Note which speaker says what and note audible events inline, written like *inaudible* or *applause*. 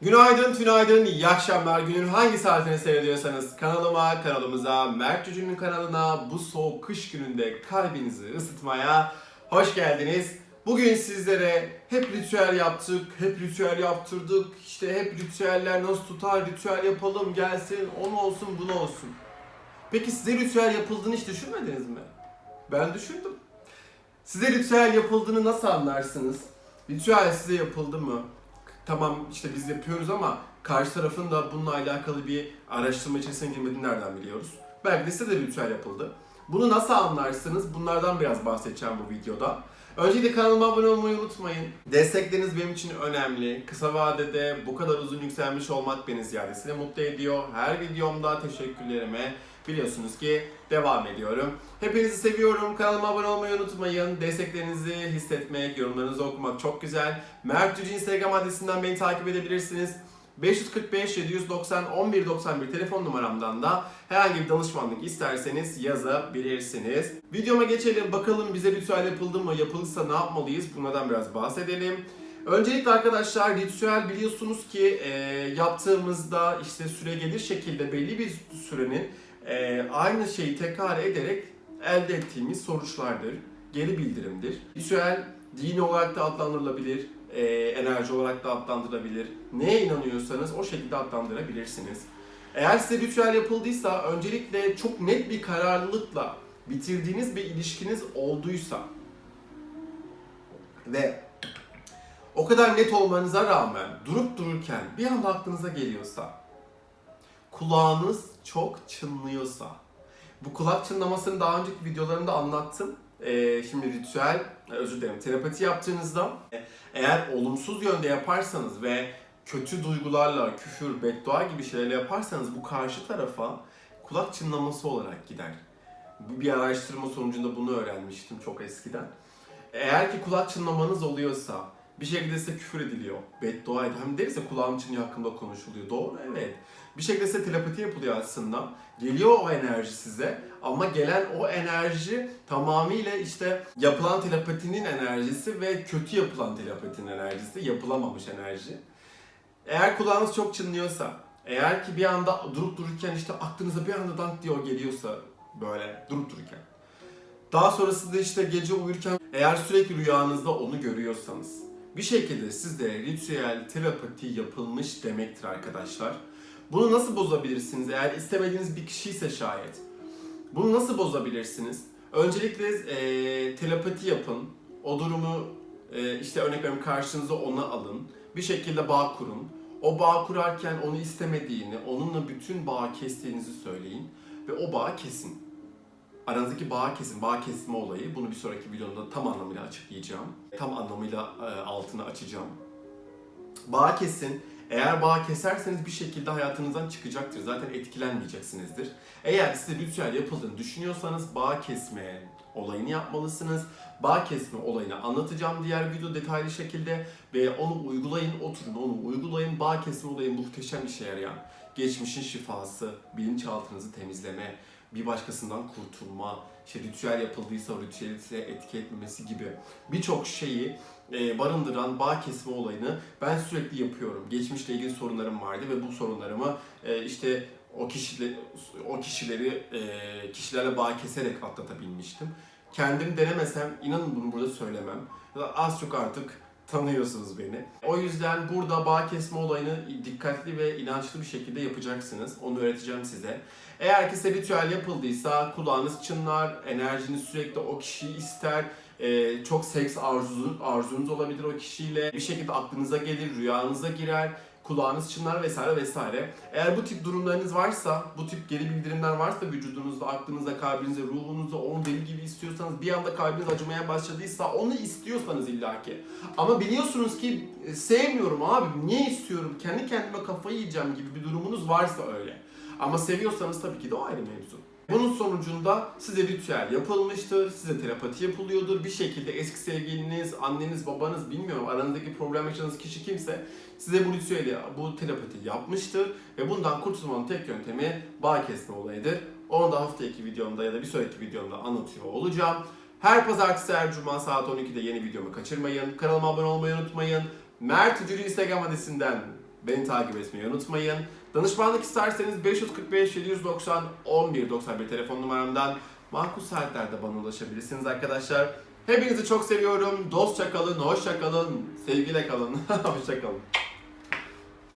Speaker 1: Günaydın, tünaydın, iyi akşamlar. Günün hangi saatini seyrediyorsanız kanalıma, kanalımıza, Mert Cücü'nün kanalına bu soğuk kış gününde kalbinizi ısıtmaya hoş geldiniz. Bugün sizlere hep ritüel yaptık, hep ritüel yaptırdık. İşte hep ritüeller nasıl tutar, ritüel yapalım gelsin, onu olsun, bunu olsun. Peki size ritüel yapıldığını hiç düşünmediniz mi? Ben düşündüm. Size ritüel yapıldığını nasıl anlarsınız? Ritüel size yapıldı mı? Tamam işte biz yapıyoruz ama karşı tarafın da bununla alakalı bir araştırma içerisine girmediğini nereden biliyoruz? Belki de size de ritüel yapıldı. Bunu nasıl anlarsınız? Bunlardan biraz bahsedeceğim bu videoda. Öncelikle kanalıma abone olmayı unutmayın. Destekleriniz benim için önemli. Kısa vadede bu kadar uzun yükselmiş olmak beni ziyadesiyle mutlu ediyor. Her videomda teşekkürlerime biliyorsunuz ki devam ediyorum. Hepinizi seviyorum. Kanalıma abone olmayı unutmayın. Desteklerinizi hissetmek, yorumlarınızı okumak çok güzel. Mert Yüce Instagram adresinden beni takip edebilirsiniz. 545 790 1191 telefon numaramdan da herhangi bir danışmanlık isterseniz yazabilirsiniz. Videoma geçelim. Bakalım bize ritüel yapıldı mı? Yapılırsa ne yapmalıyız? Bunlardan biraz bahsedelim. Öncelikle arkadaşlar ritüel biliyorsunuz ki e, yaptığımızda işte süre gelir şekilde belli bir sürenin e, aynı şeyi tekrar ederek elde ettiğimiz sonuçlardır. Geri bildirimdir. Ritüel dini olarak da adlandırılabilir, e, enerji olarak da adlandırılabilir. Neye inanıyorsanız o şekilde adlandırabilirsiniz. Eğer size ritüel yapıldıysa öncelikle çok net bir kararlılıkla bitirdiğiniz bir ilişkiniz olduysa ve o kadar net olmanıza rağmen durup dururken bir anda aklınıza geliyorsa kulağınız çok çınlıyorsa bu kulak çınlamasını daha önceki videolarımda anlattım. Ee, şimdi ritüel, e, özür dilerim, telepati yaptığınızda e, eğer olumsuz yönde yaparsanız ve kötü duygularla, küfür, beddua gibi şeyler yaparsanız bu karşı tarafa kulak çınlaması olarak gider. Bir araştırma sonucunda bunu öğrenmiştim çok eskiden. Eğer ki kulak çınlamanız oluyorsa, bir şekilde size küfür ediliyor, beddua ediyor. Hem deriz ya kulağım çınlıyor hakkında konuşuluyor. Doğru, evet. Bir şekilde size telepati yapılıyor aslında. Geliyor o enerji size ama gelen o enerji tamamıyla işte yapılan telepatinin enerjisi ve kötü yapılan telepatinin enerjisi, yapılamamış enerji. Eğer kulağınız çok çınlıyorsa, eğer ki bir anda durup dururken işte aklınıza bir anda dank diyor geliyorsa böyle durup dururken. Daha sonrasında işte gece uyurken eğer sürekli rüyanızda onu görüyorsanız bir şekilde sizde ritüel telepati yapılmış demektir arkadaşlar. Bunu nasıl bozabilirsiniz eğer istemediğiniz bir kişi ise şayet? Bunu nasıl bozabilirsiniz? Öncelikle e, telepati yapın. O durumu e, işte örnek veriyorum karşınıza ona alın. Bir şekilde bağ kurun. O bağ kurarken onu istemediğini, onunla bütün bağı kestiğinizi söyleyin ve o bağı kesin. Aranızdaki bağ kesin, bağ kesme olayı. Bunu bir sonraki videomda tam anlamıyla açıklayacağım. Tam anlamıyla e, altını açacağım. Bağ kesin. Eğer bağ keserseniz bir şekilde hayatınızdan çıkacaktır. Zaten etkilenmeyeceksinizdir. Eğer size ritüel yapıldığını düşünüyorsanız bağ kesme olayını yapmalısınız. Bağ kesme olayını anlatacağım diğer video detaylı şekilde ve onu uygulayın, oturun onu uygulayın. Bağ kesme olayı muhteşem işe yarayan. Geçmişin şifası, bilinçaltınızı temizleme, bir başkasından kurtulma, işte ritüel yapıldıysa o ritüeli size etki etmemesi gibi birçok şeyi e, barındıran bağ kesme olayını ben sürekli yapıyorum. Geçmişle ilgili sorunlarım vardı ve bu sorunlarımı e, işte o kişileri, o kişileri e, kişilerle bağ keserek atlatabilmiştim. Kendim denemesem inanın bunu burada söylemem. Az çok artık tanıyorsunuz beni. O yüzden burada bağ kesme olayını dikkatli ve inançlı bir şekilde yapacaksınız. Onu öğreteceğim size. Eğer ki size ritüel yapıldıysa kulağınız çınlar, enerjiniz sürekli o kişiyi ister, ee, çok seks arzunuz, arzunuz olabilir o kişiyle. Bir şekilde aklınıza gelir, rüyanıza girer, kulağınız çınlar vesaire vesaire. Eğer bu tip durumlarınız varsa, bu tip geri bildirimler varsa vücudunuzda, aklınızda, kalbinizde, ruhunuzda onu deli gibi istiyorsanız, bir anda kalbiniz acımaya başladıysa onu istiyorsanız illaki. Ama biliyorsunuz ki e, sevmiyorum abi, niye istiyorum, kendi kendime kafayı yiyeceğim gibi bir durumunuz varsa öyle. Ama seviyorsanız tabii ki de o ayrı mevzu. Bunun sonucunda size ritüel yapılmıştır, size telepati yapılıyordur. Bir şekilde eski sevgiliniz, anneniz, babanız bilmiyorum aranızdaki problem yaşadığınız kişi kimse size bu ritüeli, bu telepati yapmıştır. Ve bundan kurtulmanın tek yöntemi bağ kesme olayıdır. Onu da haftaki videomda ya da bir sonraki videomda anlatıyor olacağım. Her pazartesi her cuma saat 12'de yeni videomu kaçırmayın. Kanalıma abone olmayı unutmayın. Mert Ücürü Instagram adresinden Beni takip etmeyi unutmayın. Danışmanlık isterseniz 545 790 11 91 telefon numaramdan makul saatlerde bana ulaşabilirsiniz arkadaşlar. Hepinizi çok seviyorum. Dostça kalın, hoşça kalın, sevgiyle kalın. *laughs* hoşça kalın.